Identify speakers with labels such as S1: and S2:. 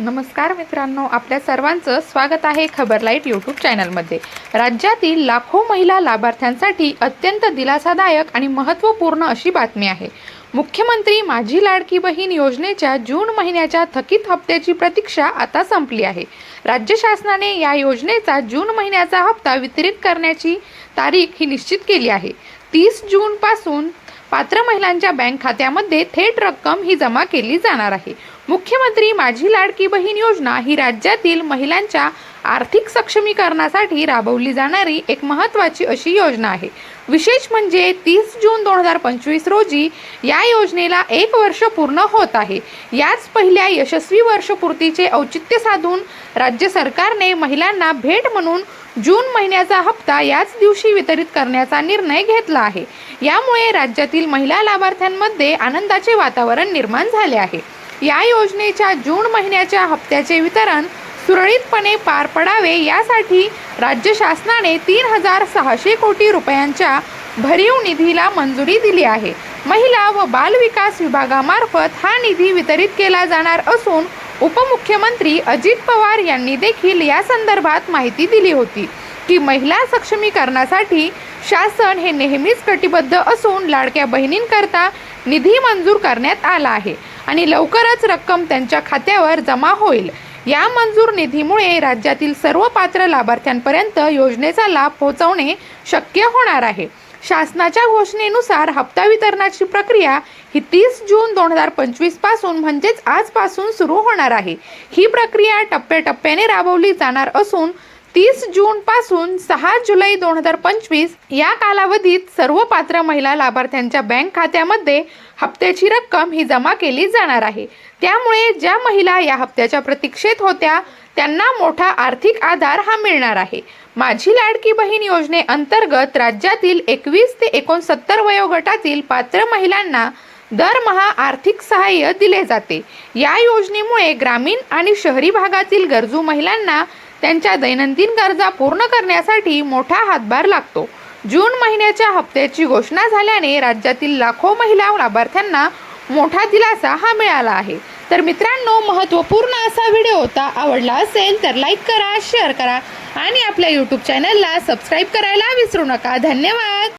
S1: नमस्कार मित्रांनो आपल्या सर्वांचं स्वागत आहे खबर लाइट यूट्यूब चॅनलमध्ये. राज्यातील लाखो महिला लाभार्थ्यांसाठी अत्यंत दिलासादायक आणि महत्त्वपूर्ण अशी बातमी आहे. मुख्यमंत्री माझी लाडकी बहीण योजनेच्या जून महिन्याच्या थकीत हप्त्याची प्रतीक्षा आता संपली आहे. राज्य शासनाने या योजनेचा जून महिन्याचा हप्ता वितरित करण्याची तारीख ही निश्चित केली आहे. तीस जूनपासून पात्र महिलांच्या बँक खात्यामध्ये थेट रक्कम ही जमा केली जाणार आहे. मुख्यमंत्री माझी लाडकी बहीण योजना ही राज्यातील महिलांच्या आर्थिक सक्षमीकरणासाठी राबवली जाणारी एक महत्त्वाची अशी योजना आहे. विशेष म्हणजे तीस जून दोन हजार पंचवीस रोजी या योजनेला एक वर्ष पूर्ण होत आहे. याच पहिल्या यशस्वी वर्षपूर्तीचे औचित्य साधून राज्य सरकारने महिलांना भेट म्हणून जून महिन्याचा हप्ता याच दिवशी वितरित करण्याचा निर्णय घेतला आहे. यामुळे राज्यातील महिला लाभार्थ्यांमध्ये आनंदाचे वातावरण निर्माण झाले आहे. या योजनेच्या जून महिन्याच्या हप्त्याचे वितरण सुरळीतपणे पार पडावे यासाठी राज्य शासनाने तीन हजार सहाशे कोटी रुपयांच्या भरीव निधीला मंजुरी दिली आहे. महिला व बाल विकास विभागामार्फत हा निधी वितरित केला जाणार असून उपमुख्यमंत्री अजित पवार यांनी देखील या संदर्भात माहिती दिली होती की महिला सक्षमीकरणासाठी शासन हे नेहमीच कटिबद्ध असून लाडक्या बहिणींकरता निधी मंजूर करण्यात आला आहे. आणि लवकरच रक्कम त्यांच्या खात्यावर जमा होईल. या मंजूर निधीमुळे राज्यातील सर्व पात्र लाभार्थ्यांपर्यंत योजनेचा लाभ पोहोचवणे शक्य होणार आहे. शासनाच्या घोषणेनुसार हप्ता वितरणाची प्रक्रिया ही तीस जून दोन हजार पंचवीसपासून म्हणजेच आजपासून सुरू होणार आहे. ही प्रक्रिया टप्प्याटप्प्याने राबवली जाणार असून तीस जून पासून सहा जुलै दोन हजार पंचवीस या कालावधीत सर्व पात्र महिला लाभार्थ्यांच्या बँक खात्यामध्ये हप्त्याची रक्कम ही जमा केली जाणार आहे. त्यामुळे ज्या महिला या हप्त्याच्या प्रतीक्षेत होत्या त्यांना मोठा आर्थिक आधार हा मिळणार आहे. माझी लाडकी बहीण योजनेअंतर्गत राज्यातील एकवीस ते एकोणसत्तर वयोगटातील पात्र महिलांना दरमहा आर्थिक सहाय्य दिले जाते. या योजनेमुळे ग्रामीण आणि शहरी भागातील गरजू महिलांना त्यांच्या दैनंदिन गरजा पूर्ण करण्यासाठी मोठा हातभार लागतो. जून महिन्याच्या हप्त्याची घोषणा झाल्याने राज्यातील लाखो महिला लाभार्थ्यांना मोठा दिलासा हा मिळाला आहे. तर मित्रांनो महत्त्वपूर्ण असा व्हिडिओ होता आवडला असेल तर लाईक करा शेअर करा आणि आपल्या यूट्यूब चॅनलला सबस्क्राईब करायला विसरू नका. धन्यवाद!